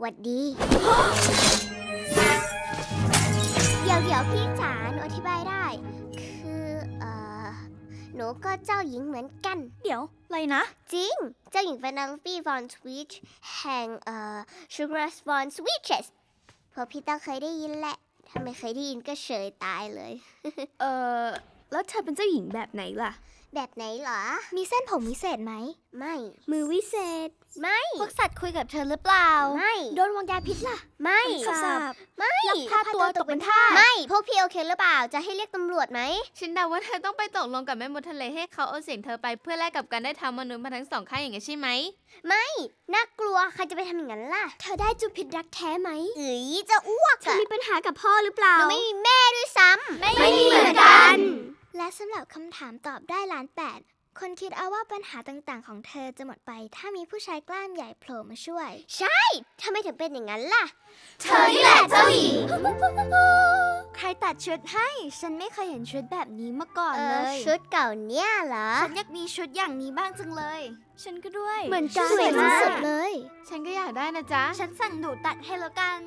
หวัดดี เดี๋ยวเดี๋ยวพี่จ๋าหนูอธิบายได้ คือเอ่อหนูก็เจ้าหญิงเหมือนกัน เดี๋ยวอะไรนะ จริง เจ้าหญิงเฟนัลฟีฟอนสวิชแห่งเอ่อชูกรัสฟอนสวิชเชสพวกพี่ต้องเคยได้ยินแหละ ถ้าไม่เคยได้ยินก็เฉยตายเลย เออ แล้วเธอเป็นเจ้าหญิงแบบไหนล่ะ แบบไหนเหรอ มีเส้นผมวิเศษไหม ไม่ มือวิเศษ ไม่ พวกสัตว์คุยกับเธอหรือเปล่า ไม่ โดนวางยาพิษล่ะ ไม่สาบไม่พาตัวตกเป็นทาสไม่ พวกพี่โอเคหรือเปล่า จะให้เรียกตำรวจไหม ฉันเดาว่าเธอต้องไปตกลงกับแม่มดทะเลให้เขาเอาเสียงเธอไปเพื่อแลกกับการได้ทำมนุษย์มาทั้งสองข้างอย่างนี้ใช่ไหมน่ากลัว ใครจะไปทำอย่างนั้นล่ะ เธอได้จูบผิดรักแท้ไหมเอ๋ยจะอ้วกเธออะมีปัญหากับพ่อหรือเปล่าหนูไม่มีแม่ด้วยซ้ำ ไม่มีเหมือนกัน และสำหรับคำถามตอบได้ล้านแปดคนคิดเอาว่าปัญหาต่างๆ ของเธอจะหมดไป ถ้ามีผู้ชายกล้ามใหญ่โผล่มาช่วยทำไมถึงเป็นอย่างนั้นล่ะ เธอนี่แหละเจ้าหญิง ใครตัดชุดให้ ฉันไม่เคยเห็นชุดแบบนี้มาก่อนเอเลอย ชุดเก่าเนี่ยเหรอ ฉันอยากมีชุดอย่างนี้บ้างจังเลย ฉันก็ด้วยเหมือนกันสวยมากสุดๆเลย ฉันก็อยากได้นะจ๊ะ ฉันสั่งหนูตัดให้แล้วกัน